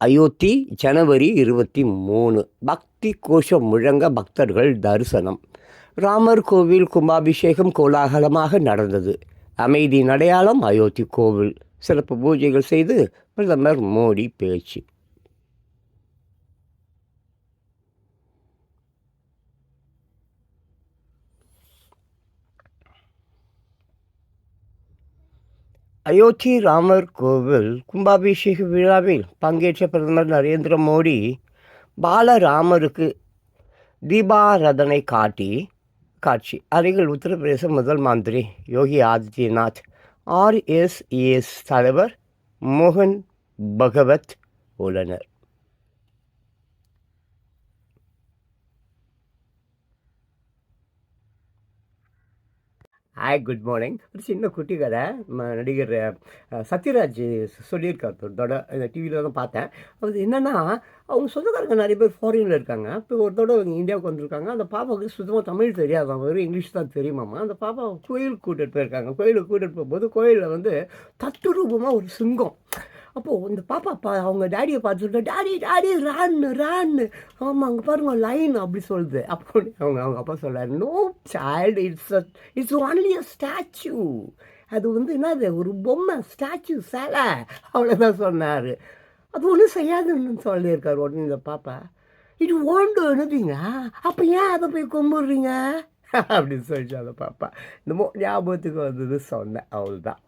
அயோத்தி ஜனவரி இருபத்தி மூணு. பக்தி கோஷம் முழங்க பக்தர்கள் தரிசனம். ராமர் கோவில் கும்பாபிஷேகம் கோலாகலமாக நடந்தது. அமைதியின் அடையாளம் அயோத்தி கோவில். சிறப்பு பூஜைகள் செய்து பிரதமர் மோடி பேச்சு. அயோத்தி ராமர் கோவில் கும்பாபிஷேக விழாவில் பங்கேற்ற பிரதமர் நரேந்திர மோடி பாலராமருக்கு தீபாரதனை காட்டி காட்சி. அருகில் உத்தரப்பிரதேச முதல் மந்திரி யோகி ஆதித்யநாத் ஆர்எஸ்இஎஸ் தலைவர் மோகன் பகவத் உள்ளனர். ஹாய் குட் மார்னிங் ஒரு சின்ன குட்டி கதை. நடிகர் சத்யராஜ் சொல்லியிருக்கார். ஒரு இந்த டிவியில் தான் பார்த்தேன். அது என்னென்னா அவங்க சொந்தக்காரங்க நிறைய பேர் ஃபாரினில் இருக்காங்க. இப்போ ஒரு தடவை இந்தியாவுக்கு வந்திருக்காங்க. அந்த பாப்பாவுக்கு சுத்தமாக தமிழ் தெரியாதான் வெறும் இங்கிலீஷ் தான் தெரியுமாம்மா அந்த பாப்பா கோயிலுக்கு கூட்டிகிட்டு போயிருக்காங்க. கோயிலுக்கு கூட்டிகிட்டு போகும்போது கோயிலில் வந்து தத்துரூபமாக ஒரு சிங்கம். அப்போது இந்த பாப்பா பா அவங்க டேடியை பார்த்துட்டு டேடி டேடி ரான்னு ரான்னு ஆமாம் அங்கே பாருங்க லைன் அப்படி சொல்லுது. அப்போ அவங்க அவங்க அப்பா சொல்கிறார் no child it's it's only a statue அது வந்து என்னது ஒரு பொம்மை ஸ்டாச்சு சேலை அவ்வளோதான் சொன்னார். அது ஒன்றும் செய்யாதுன்னு சொல்லியிருக்காரு உடனே இந்த பாப்பா. இது ஓண்டு என்னதுங்க? அப்போ ஏன் அதை போய் கும்பிட்றீங்க? அப்படின்னு சொல்லிச்சு அந்த பாப்பா. இந்த மோ ஞாபகத்துக்கு வந்தது சொன்னேன் அவ்வளோதான்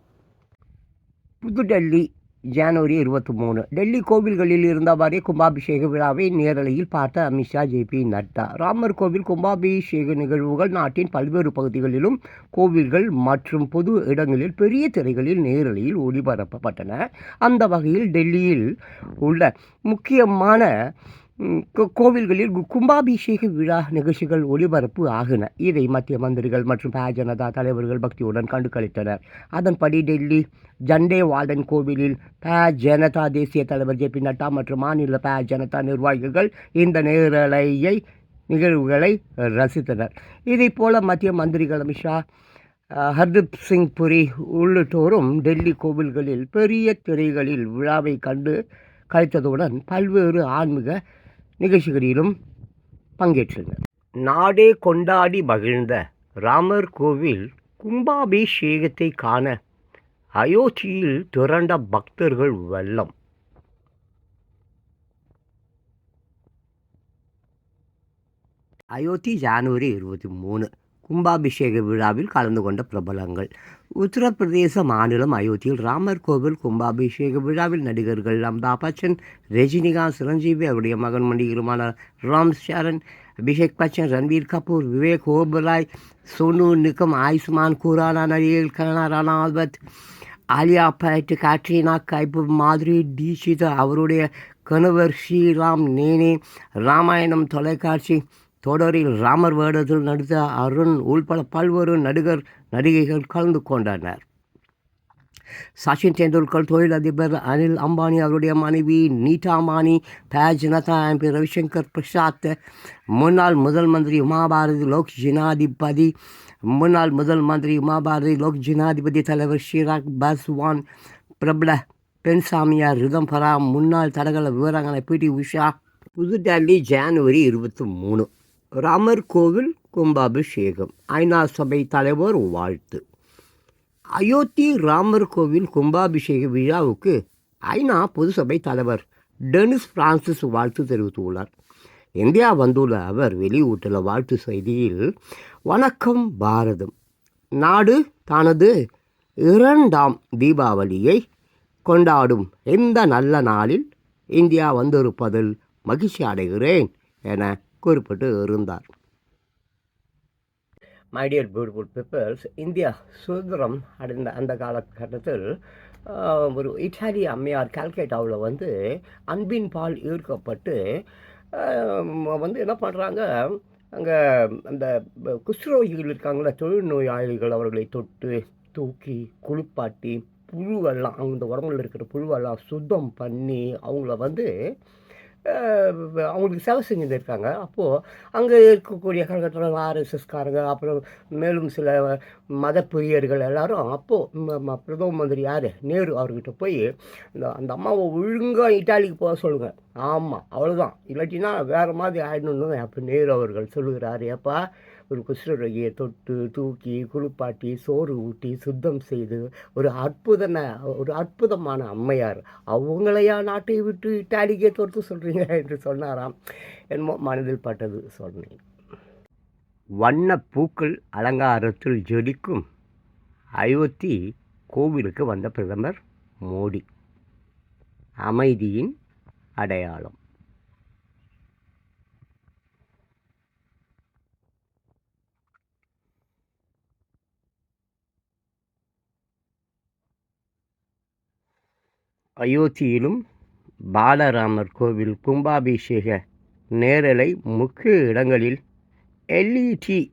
புதுடெல்லி. ஜனவரி இருபத்தி மூணு. டெல்லி கோவில்களில் இருந்தவாறே கும்பாபிஷேக விழாவை நேரலையில் பார்த்த அமித்ஷா ஜேபி நட்டா. ராமர் கோவில் கும்பாபிஷேக நிகழ்வுகள் நாட்டின் பல்வேறு பகுதிகளிலும் கோவில்கள் மற்றும் பொது இடங்களில் பெரிய திரைகளில் நேரலையில் ஒளிபரப்பப்பட்டன. அந்த வகையில் டெல்லியில் உள்ள முக்கியமான கோவில்களில் கு- கும்பாபிஷேக விழா நிகழ்ச்சிகள் ஒளிபரப்பு ஆகின. இதை மத்திய மந்திரிகள் மற்றும் பா ஜனதா தலைவர்கள் பக்தியுடன் கண்டு கழித்தனர் அதன்படி டெல்லி ஜண்டே வார்டன் கோவிலில் ப ஜனதா தேசிய தலைவர் ஜே பி நட்டா மற்றும் மாநில ப ஜனதா நிர்வாகிகள் இந்த நேரலையை நிகழ்வுகளை ரசித்தனர். இதைப் போல மத்திய மந்திரிகள் அமித்ஷா ஹர்தீப் சிங் புரி உள்ளிட்டோரும் டெல்லி கோவில்களில் பெரிய திரைகளில் விழாவை கண்டு கழித்ததுடன் பல்வேறு ஆன்மீக நிகழ்ச்சிகளிலும் பங்கேற்றனர் நாடே கொண்டாடி மகிழ்ந்த ராமர் கோவில் கும்பாபிஷேகத்தை காண அயோத்தியில் திரண்ட பக்தர்கள் வெள்ளம். அயோத்தி ஜனவரி இருபத்தி மூணு. கும்பாபிஷேக விழாவில் கலந்து கொண்ட பிரபலங்கள். உத்தரப்பிரதேச மாநிலம் அயோத்தியில் ராமர் கோவில் கும்பாபிஷேக விழாவில் நடிகர்கள் அமிதாப் பச்சன் ரஜினிகாந்த் சிரஞ்சீவி அவருடைய மகன் மணிகருமான ராம் சரண் அபிஷேக் பச்சன் ரன்வீர் கபூர் விவேக் ஓபராய் சோனு நிகம் ஆயுஷ்மான் குரானா நடிகர் கனா ரணாவத் ஆலியா பட் காட்ரினா கைபூர் மாதிரி தீஷிதா அவருடைய கணவர் ஸ்ரீராம் நேனே ராமாயணம் தொலைக்காட்சி தொடரில் ராமர் வேடத்தில் நடித்த அருண் உள்பட பல்வேறு நடிகர் நடிகைகள் கலந்து கொண்டனர். சச்சின் டெண்டுல்கர் தொழிலதிபர் அனில் அம்பானி அவருடைய மனைவி நீட்டா அம்பானி பேஜ் ஜனதா எம்பி ரவிசங்கர் பிரசாத் முன்னாள் முதல் மந்திரி உமாபாரதி லோக் ஜனாதிபதி முன்னாள் முதல் மந்திரி உமாபாரதி லோக் ஜனாதிபதி தலைவர் ஷிராக் பாஸ்வான் பிரபல பென்சாமியார் ரிதம்பரா முன்னாள் தடகள விவரங்களை பிடி உஷா. புதுடெல்லி ஜனவரி இருபத்தி மூணு. ராமர் கோவில் கும்பாபிஷேகம். ஐநா சபை தலைவர் வாழ்த்து. அயோத்தி ராமர் கோவில் கும்பாபிஷேக விழாவுக்கு ஐநா பொதுசபை தலைவர் டெனிஸ் பிரான்சிஸ் வாழ்த்து தெரிவித்துள்ளார். இந்தியா வந்துள்ள அவர் வெளியிட்டுள்ள வாழ்த்து செய்தியில் வணக்கம் பாரதம். நாடு தனது இரண்டாம் தீபாவளியை கொண்டாடும் இந்த நல்ல நாளில் இந்தியா வந்திருப்பதில் மகிழ்ச்சி அடைகிறேன் என குறிப்பிட்டு இருந்தார். My dear beautiful peoples India சுதந்திரம் அடைந்த அந்த காலகட்டத்தில் ஒரு இட்டாலிய அம்மையார் கால்கேட்டாவில் வந்து அன்பின் பால் ஈர்க்கப்பட்டு வந்து என்ன பண்ணுறாங்க அங்கே அந்த குஷ்ரோகிகள் இருக்காங்களே இருக்காங்களே தொழுநோயாளிகள் அவர்களை தொட்டு தூக்கி குளிப்பாட்டி புழுவெல்லாம் அவங்க உடம்புல இருக்கிற புழுவெல்லாம் சுத்தம் பண்ணி அவங்கள வந்து அவங்களுக்கு சேவை செஞ்சுட்டு இருக்காங்க. அப்போது அங்கே இருக்கக்கூடிய கழகத்தில் ஆர்எஸ்எஸ்காரங்க அப்புறம் மேலும் சில மத பிரியர்கள் எல்லாரும் அப்போது பிரதம மந்திரி யார்? நேரு அவர்கிட்ட போய் இந்த அந்த அம்மாவை ஒழுங்காக இட்டாலிக்கு போக சொல்லுங்கள் ஆமாம் அவ்வளோதான் இல்லாட்டினா வேறு மாதிரி ஆயிடணும்னு அப்போ நேரு அவர்கள் சொல்லுகிறார். ஏப்பா ஒரு குஷ்டரோகியை தொட்டு தூக்கி குளிப்பாட்டி சோறு ஊட்டி சுத்தம் செய்து ஒரு அற்புதன ஒரு அற்புதமான அம்மையார். அவங்களையா நாட்டை விட்டு இட்டாலிக்கே தொடுத்து சொல்கிறீங்க என்று சொன்னாராம். என்னமோ மனதில் பட்டது சொன்னேன். வண்ண பூக்கள் அலங்காரத்தில் ஜொலிக்கும் அயோத்தி கோவிலுக்கு வந்த பிரதமர் மோடி. அமைதியின் அடையாளம். அயோத்தியிலும் பாலராமர் கோவில் கும்பாபிஷேக நேரலை முக்கிய இடங்களில் எல்இடி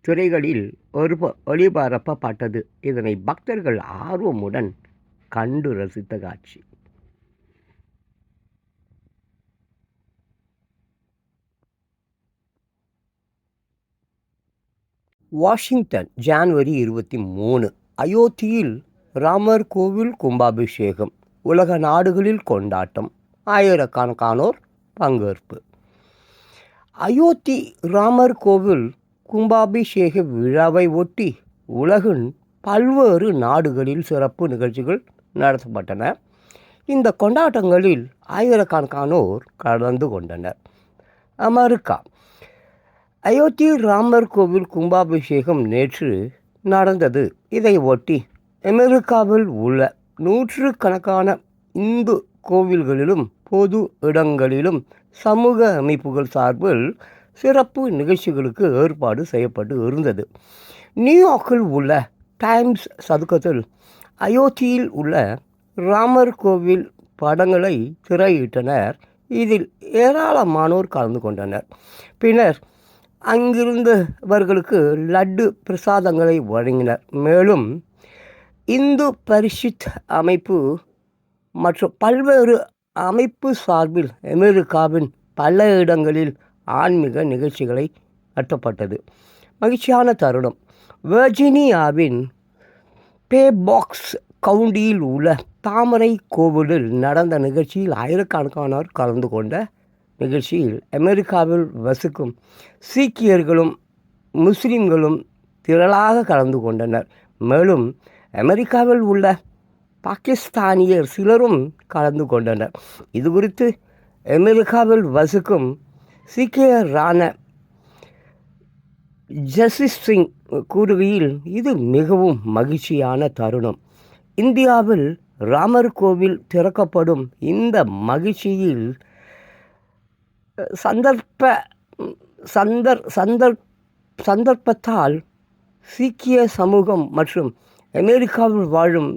துறைகளில் ஒரு ஒளிபரப்பப்பட்டது. இதனை பக்தர்கள் ஆர்வமுடன் கண்டு ரசித்த காட்சி. வாஷிங்டன் ஜான்வரி இருபத்தி மூணு. அயோத்தியில் ராமர் கோவில் கும்பாபிஷேகம். உலக நாடுகளில் கொண்டாட்டம். ஆயிரக்கணக்கானோர் பங்கேற்பு. அயோத்தி ராமர் கோவில் கும்பாபிஷேக விழாவை ஒட்டி உலகின் பல்வேறு நாடுகளில் சிறப்பு நிகழ்ச்சிகள் நடத்தப்பட்டன. இந்த கொண்டாட்டங்களில் ஆயிரக்கணக்கானோர் கலந்து கொண்டனர். அமெரிக்கா. அயோத்தி ராமர் கோவில் கும்பாபிஷேகம் நேற்று நடந்தது. இதை ஒட்டி அமெரிக்காவில் உள்ள நூற்றுக்கணக்கான இந்து கோவில்களிலும் பொது இடங்களிலும் சமூக அமைப்புகள் சார்பில் சிறப்பு நிகழ்ச்சிகளுக்கு ஏற்பாடு செய்யப்பட்டு இருந்தது. நியூயார்க்கில் உள்ள டைம்ஸ் சதுக்கத்தில் அயோத்தியில் உள்ள ராமர் கோவில் படங்களை திரையிட்டனர். இதில் ஏராளமானோர் கலந்து கொண்டனர். பின்னர் அங்கிருந்தவர்களுக்கு லட்டு பிரசாதங்களை வழங்கினர். மேலும் இந்து பரிஷித் அமைப்பு மற்றும் பல்வேறு அமைப்பு சார்பில் அமெரிக்காவின் பல இடங்களில் ஆன்மீக நிகழ்ச்சிகளை நடத்தப்பட்டது. மகிழ்ச்சியான தருணம். வெர்ஜீனியாவின் பேபாக்ஸ் கவுண்டியில் உள்ள தாமரை கோவிலில் நடந்த நிகழ்ச்சியில் ஆயிரக்கணக்கானோர் கலந்து கொண்ட நிகழ்ச்சியில் அமெரிக்காவில் வசிக்கும் சீக்கியர்களும் முஸ்லிம்களும் திரளாக கலந்து கொண்டனர். மேலும் அமெரிக்காவில் உள்ள பாகிஸ்தானியர் சிலரும் கலந்து கொண்டனர். இது குறித்து அமெரிக்காவில் வசிக்கும் சீக்கியரான ஜஸ்டிஸ் சிங் கூறுகையில் இது மிகவும் மகிழ்ச்சியான தருணம். இந்தியாவில் ராமர் கோவில் திறக்கப்படும் இந்த மகிழ்ச்சியில் சந்தர்ப்ப சந்தர் சந்தர் சந்தர்ப்பத்தால் சீக்கிய சமூகம் மற்றும் அமெரிக்காவில் வாழும்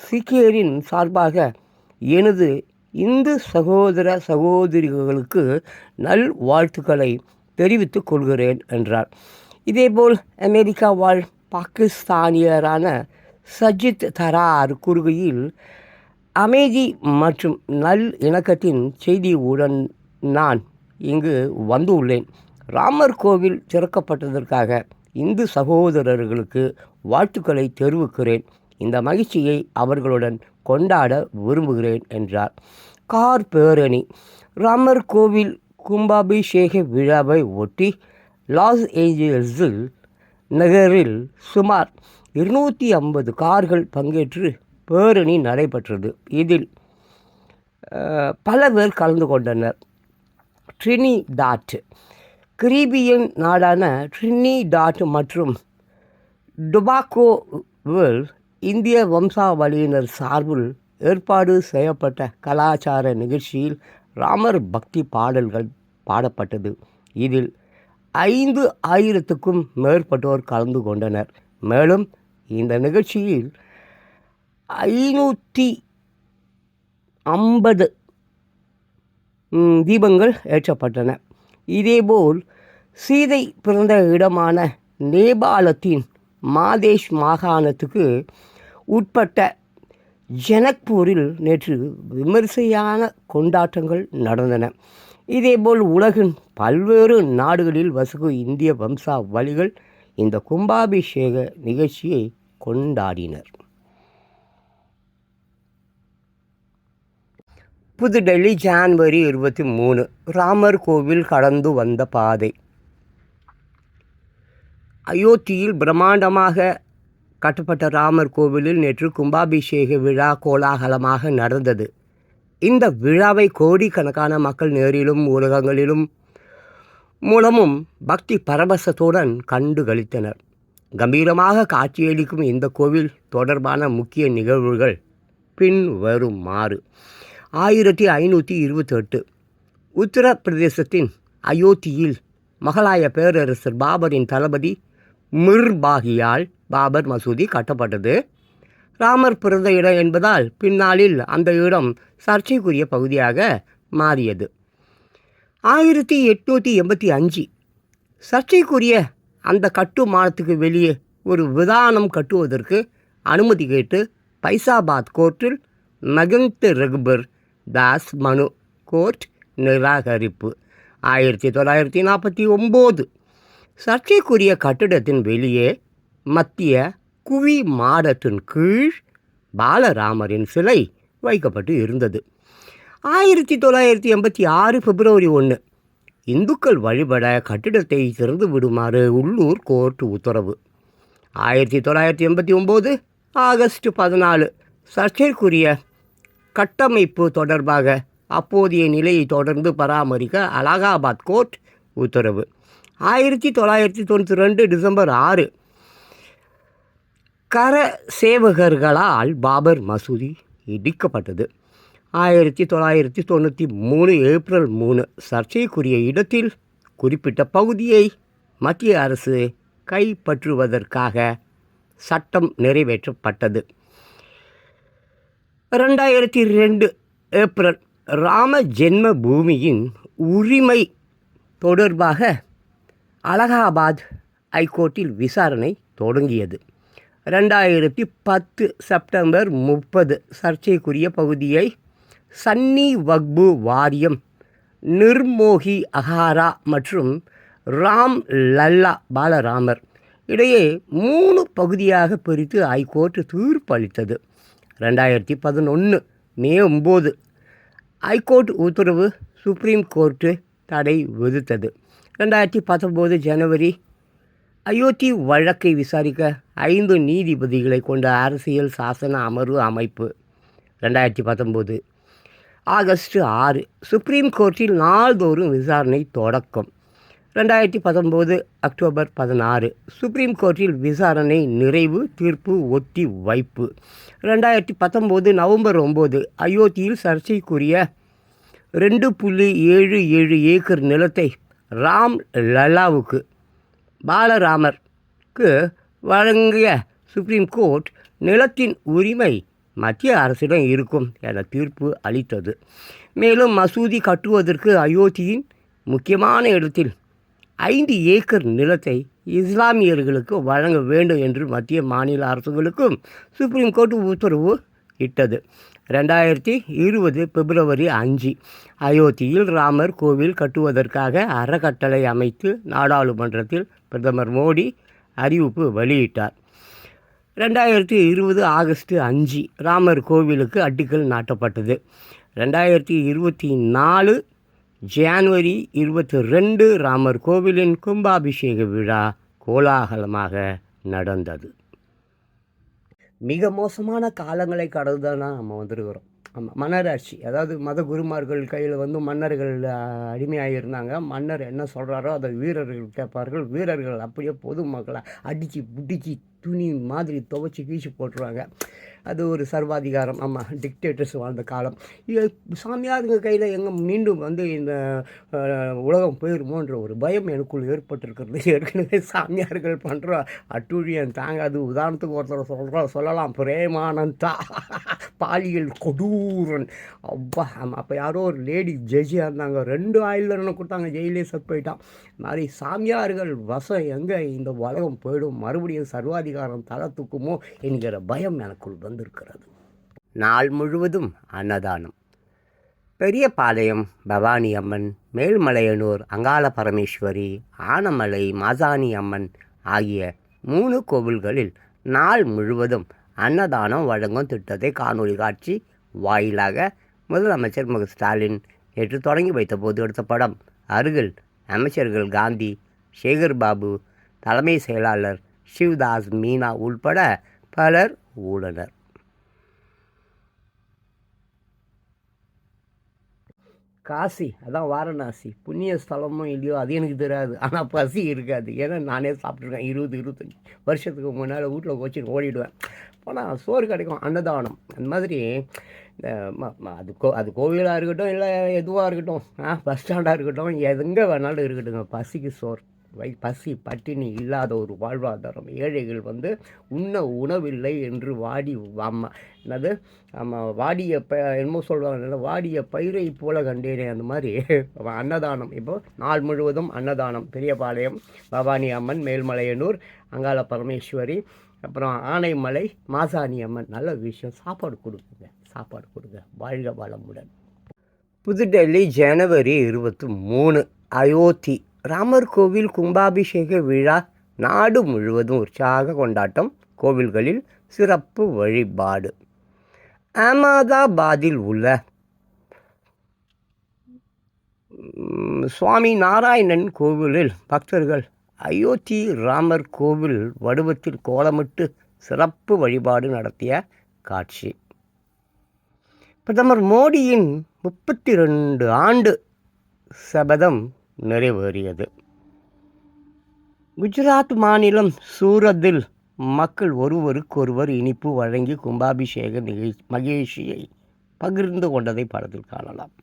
சீக்கியரின் சார்பாக எனது இந்து சகோதர சகோதரிகளுக்கு நல் வாழ்த்துக்களை தெரிவித்துக் கொள்கிறேன் என்றார். இதேபோல் அமெரிக்கா வாழ் பாகிஸ்தானியரான சஜித் தரார் கூறுகையில் அமைதி மற்றும் நல் இணக்கத்தின் செய்தியுடன் நான் இங்கு வந்துள்ளேன். ராமர் கோவில் திறக்கப்பட்டதற்காக இந்து சகோதரர்களுக்கு வாழ்த்துக்களை தெரிவிக்கிறேன். இந்த மகிழ்ச்சியை அவர்களுடன் கொண்டாட விரும்புகிறேன் என்றார். கார் பேரணி. ராமர் கோவில் கும்பாபிஷேக விழாவை ஒட்டி லாஸ் ஏஞ்சல்ஸில் நகரில் சுமார் இருநூற்றி ஐம்பது கார்கள் பங்கேற்று பேரணி நடைபெற்றது. இதில் பல பேர் கலந்து கொண்டனர். ட்ரினி டாட் கிரீபியன் நாடான ட்ரினி டாட் மற்றும் டுபாக்கோவில் இந்திய வம்சாவளியினர் சார்பில் ஏற்பாடு செய்யப்பட்ட கலாச்சார நிகழ்ச்சியில் ராமர் பக்தி பாடல்கள் பாடப்பட்டது. இதில் ஐந்து ஆயிரத்துக்கும் மேற்பட்டோர் கலந்து கொண்டனர். மேலும் இந்த நிகழ்ச்சியில் ஐநூற்றி ஐம்பது தீபங்கள் ஏற்றப்பட்டன. இதேபோல் சீதை பிறந்த இடமான நேபாளத்தின் மாதேஷ் மாகாணத்துக்கு உட்பட்ட ஜனக்பூரில் நேற்று விமரிசையான கொண்டாட்டங்கள் நடந்தன. இதேபோல் உலகின் பல்வேறு நாடுகளில் வசிக்கும் இந்திய வம்சாவளிகள் இந்த கும்பாபிஷேக நிகழ்ச்சியை கொண்டாடினர். புதுடெல்லி ஜான்வரி இருபத்தி மூணு ராமர் கோவில் கடந்து வந்த பாதை. அயோத்தியில் பிரம்மாண்டமாக கட்டப்பட்ட ராமர் கோவிலில் நேற்று கும்பாபிஷேக விழா கோலாகலமாக நடந்தது. இந்த விழாவை கோடிக்கணக்கான மக்கள் நேரிலும் ஊடகங்களிலும் மூலமும் பக்தி பரவசத்துடன் கண்டு கழித்தனர் கம்பீரமாக காட்சியளிக்கும் இந்த கோவில் தொடர்பான முக்கிய நிகழ்வுகள் பின்வருமாறு. ஆயிரத்தி ஐநூற்றி இருபத்தெட்டு உத்தரப்பிரதேசத்தின் அயோத்தியில் மகளாய பேரரசர் பாபரின் தளபதி மிர்பாகியால் பாபர் மசூதி கட்டப்பட்டது. ராமர் பிறந்த இடம் என்பதால் பின்னாளில் அந்த இடம் சர்ச்சைக்குரிய பகுதியாக மாறியது. ஆயிரத்தி எட்நூற்றி எண்பத்தி அஞ்சு. சர்ச்சைக்குரிய அந்த கட்டுமானத்துக்கு வெளியே ஒரு விதானம் கட்டுவதற்கு அனுமதி கேட்டு பைசாபாத் கோர்ட்டில் மகந்த் ரகுபர் தாஸ் மனு கோர்ட் நிராகரிப்பு. ஆயிரத்தி தொள்ளாயிரத்தி நாற்பத்தி ஒம்பது. சர்ச்சைக்குரிய கட்டிடத்தின் வெளியே மத்திய குவி மாடத்தின் கீழ் பாலராமரின் சிலை வைக்கப்பட்டு இருந்தது. ஆயிரத்தி தொள்ளாயிரத்தி எண்பத்தி ஆறு பிப்ரவரி ஒன்று இந்துக்கள் வழிபட கட்டிடத்தை திறந்து விடுமாறு உள்ளூர் கோர்ட் உத்தரவு. ஆயிரத்தி தொள்ளாயிரத்தி எண்பத்தி ஒம்பது ஆகஸ்ட் பதினாலு. சர்ச்சைக்குரிய கட்டமைப்பு தொடர்பாக அப்போதைய நிலையை தொடர்ந்து பராமரிக்க அலகாபாத் கோர்ட் உத்தரவு. ஆயிரத்தி தொள்ளாயிரத்தி தொண்ணூற்றி ரெண்டு டிசம்பர் ஆறு. கர சேவகர்களால் பாபர் மசூதி இடிக்கப்பட்டது. ஆயிரத்தி தொள்ளாயிரத்தி தொண்ணூற்றி மூணு ஏப்ரல் மூணு சர்ச்சைக்குரிய இடத்தில் குறிப்பிட்ட பகுதியை மத்திய அரசு கைப்பற்றுவதற்காக சட்டம் நிறைவேற்றப்பட்டது. ரெண்டாயிரத்தி ரெண்டு ஏப்ரல் ராம ஜென்ம பூமியின் உரிமை தொடர்பாக அலகாபாத் ஐகோர்ட்டில் விசாரணை தொடங்கியது. ரெண்டாயிரத்தி பத்து செப்டம்பர் முப்பது சர்ச்சைக்குரிய பகுதியை சன்னி வக்பு வாரியம் நிர்மோகி அகாரா மற்றும் ராம் லல்லா பாலராமர் இடையே மூணு பகுதியாக பிரித்து ஐகோர்ட் தீர்ப்பு அளித்தது. ரெண்டாயிரத்தி பதினொன்று மே ஒம்பது ஐகோர்ட் உத்தரவு சுப்ரீம் கோர்ட்டு தடை விதித்தது. ரெண்டாயிரத்தி பத்தொம்போது ஜனவரி. அயோத்தி வழக்கை விசாரிக்க ஐந்து நீதிபதிகளை கொண்ட அரசியல் சாசன அமர்வு அமைப்பு. ரெண்டாயிரத்தி பத்தொம்போது. ஆகஸ்ட் ஆறு சுப்ரீம் கோர்ட்டில் நாள்தோறும் விசாரணை தொடக்கம். ரெண்டாயிரத்தி பத்தொம்போது அக்டோபர் பதினாறு சுப்ரீம் கோர்ட்டில் விசாரணை நிறைவு தீர்ப்பு ஒத்தி வைப்பு. ரெண்டாயிரத்தி பத்தொம்போது நவம்பர் ஒம்பது அயோத்தியில் சர்ச்சைக்குரிய ரெண்டு புள்ளி ஏழு ஏழு ஏக்கர் நிலத்தை ராம் லலாவுக்கு பாலராமருக்கு வழங்கிய சுப்ரீம் கோர்ட் நிலத்தின் உரிமை மத்திய அரசிடம் இருக்கும் என தீர்ப்பு அளித்தது. மேலும் மசூதி கட்டுவதற்கு அயோத்தியின் முக்கியமான இடத்தில் ஐந்து ஏக்கர் நிலத்தை இஸ்லாமியர்களுக்கு வழங்க வேண்டும் என்று மத்திய மாநில அரசுகளுக்கும் சுப்ரீம் கோர்ட் உத்தரவு இட்டது. ரெண்டாயிரத்தி இருபது பிப்ரவரி அஞ்சு அயோத்தியில் ராமர் கோவில் கட்டுவதற்காக அறக்கட்டளை அமைத்து நாடாளுமன்றத்தில் பிரதமர் மோடி அறிவிப்பு வெளியிட்டார். ரெண்டாயிரத்தி இருபது ஆகஸ்ட் அஞ்சு ராமர் கோவிலுக்கு அடிக்கல் நாட்டப்பட்டது. ரெண்டாயிரத்தி இருபத்தி நாலு ஜான்வரி இருபத்தி ரெண்டு ராமர் கோவிலின் கும்பாபிஷேக விழா கோலாகலமாக நடந்தது. மிக மோசமான காலங்களை கடந்து தான் நம்ம வந்திருக்கிறோம். ஆமாம் மன்னராட்சி. அதாவது மத குருமார்கள் கையில் வந்து மன்னர்கள் அடிமையாக இருந்தாங்க மன்னர் என்ன சொல்கிறாரோ அதை வீரர்கள் கேட்பார்கள். வீரர்கள் அப்படியே பொதுமக்களை அடித்து பிடிச்சி துணி மாதிரி துவைச்சி வீசி போட்டுருவாங்க. அது ஒரு சர்வாதிகாரம். ஆமாம் டிக்டேட்டர்ஸ் வாழ்ந்த காலம். இது சாமியாருங்க கையில் எங்கே மீண்டும் வந்து இந்த உலகம் போயிருமோன்ற ஒரு பயம் எனக்குள் ஏற்பட்டிருக்கிறது. ஏற்கனவே சாமியார்கள் பண்ணுற அட்டூழியம் தாங்காது. உதாரணத்துக்கு ஒருத்தர் சொல்கிறோம் சொல்லலாம். பிரேமானந்தா பாலியல் கொடூரன். அப்பா ஆமாம் அப்போ யாரோ ஒரு லேடி ஜட்ஜியாக இருந்தாங்க. ரெண்டு ஆயில் தண்டனை கொடுத்தாங்க. ஜெயிலே செத்து போயிட்டான். மாதிரி சாமியார்கள் வசம் எங்கே இந்த உலகம் போயிடும்? மறுபடியும் சர்வாதிகாரம் தலை தூக்குமோ என்கிற பயம் எனக்குள் வந்து கொண்டிருக்கிறது. நாள் முழுவதும் அன்னதானம். பெரியபாளையம் பவானி அம்மன் மேல்மலையனூர் அங்காள பரமேஸ்வரி ஆனமலை மாசாணி அம்மன் ஆகிய மூணு கோவில்களில் நாள் முழுவதும் அன்னதானம் வழங்கும் திட்டத்தை காணொளி காட்சி வாயிலாக முதலமைச்சர் மு. ஸ்டாலின் நேற்று தொடங்கி வைத்தபோது எடுத்த படம். அருகில் அமைச்சர்கள் காந்தி சேகர் பாபு தலைமை செயலாளர் சிவ்தாஸ் மீனா உள்பட பலர் உள்ளனர். காசி அதான் வாரணாசி. புண்ணிய ஸ்தலமும் இல்லையோ அது எனக்கு தெரியாது. ஆனால் பசி இருக்காது. ஏன்னா நானே சாப்பிட்ருக்கேன் இருபது இருபத்தஞ்சி வருஷத்துக்கு முன்னால் வீட்டில் வச்சுட்டு ஓடிடுவேன். போனால் சோறு கிடைக்கும். அன்னதானம். அந்த மாதிரி இந்த அது கோ அது கோவிலாக இருக்கட்டும் இல்லை எதுவாக இருக்கட்டும். ஆ பஸ் ஸ்டாண்டாக இருக்கட்டும் எங்கே வேணாலும் இருக்கட்டுங்க. பசிக்கு சோறு. வை பசி பட்டினி இல்லாத ஒரு வாழ்வாதாரம். ஏழைகள் வந்து உண்ண உணவில்லை என்று வாடி அம்மா என்னது? ஆமாம் வாடிய ப என்னமோ சொல்லுவாங்க வாடிய பயிரை போல கண்டேனே அந்த மாதிரி. அன்னதானம். இப்போ நாள் முழுவதும் அன்னதானம். பெரியபாளையம் பவானி அம்மன் மேல்மலையனூர் அங்காள பரமேஸ்வரி அப்புறம் ஆனைமலை மாசாணி அம்மன். நல்ல விஷயம். சாப்பாடு கொடுக்குங்க. சாப்பாடு கொடுங்க. வாழ்க வளமுடன். புதுடெல்லி ஜனவரி இருபத்தி மூணு. அயோத்தி ராமர் கோவில் கும்பாபிஷேக விழா நாடு முழுவதும் உற்சாக கொண்டாட்டம் கோவில்களில் சிறப்பு வழிபாடு. அகமதாபாத்தில் உள்ள சுவாமி நாராயணன் கோவிலில் பக்தர்கள் அயோத்தி ராமர் கோவில் வடிவத்தில் கோலமிட்டு சிறப்பு வழிபாடு நடத்திய காட்சி. பிரதமர் மோடியின் முப்பத்தி ரெண்டு ஆண்டு சபதம் நிறைவேறியது. குஜராத் மாநிலம் சூரத்தில் மக்கள் ஒருவருக்கொருவர் இனிப்பு வழங்கி கும்பாபிஷேக நிகழ்ச்சி மகிழ்ச்சியை பகிர்ந்து கொண்டதை படத்தில் காணலாம்.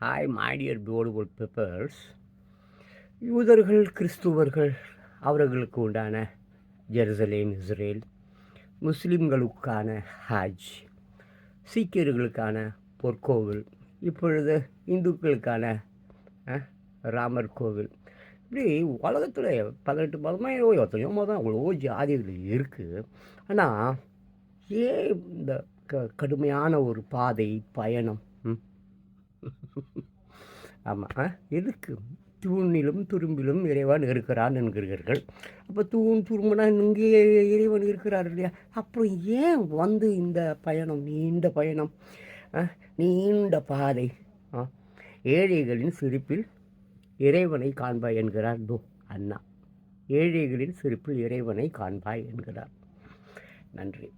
ஹாய் மாடியர் பியூட்டிஃபுல் பேப்பர்ஸ் யூதர்கள் கிறிஸ்துவர்கள் அவர்களுக்கு உண்டான ஜெருசலேம் இஸ்ரேல் முஸ்லிம்களுக்கான ஹாஜ் சீக்கியர்களுக்கான பொற்கோவில் இப்பொழுது இந்துக்களுக்கான ராமர் கோவில். இப்படி உலகத்தில் பதினெட்டு மதமாக எத்தனையோ மதம் அவ்வளோ ஜாதிகள் இருக்குது ஆனால் ஏன் இந்த க கடுமையான ஒரு பாதை பயணம் ஆமாம் எதுக்கு? தூணிலும் துரும்பிலும் இறைவன் இருக்கிறான் என்கிறீர்கள். அப்போ தூண் துரும்புனா இங்கே இறைவன் இருக்கிறார் இல்லையா? அப்புறம் ஏன் வந்து இந்த பயணம் நீண்ட பயணம்? ஆ, நீண்ட பாதை. ஆ, ஏழைகளின் சிரிப்பில் இறைவனை காண்பாய் என்கிறார். தோ அண்ணா. ஏழைகளின் சிரிப்பில் இறைவனை காண்பாய் என்கிறார். நன்றி.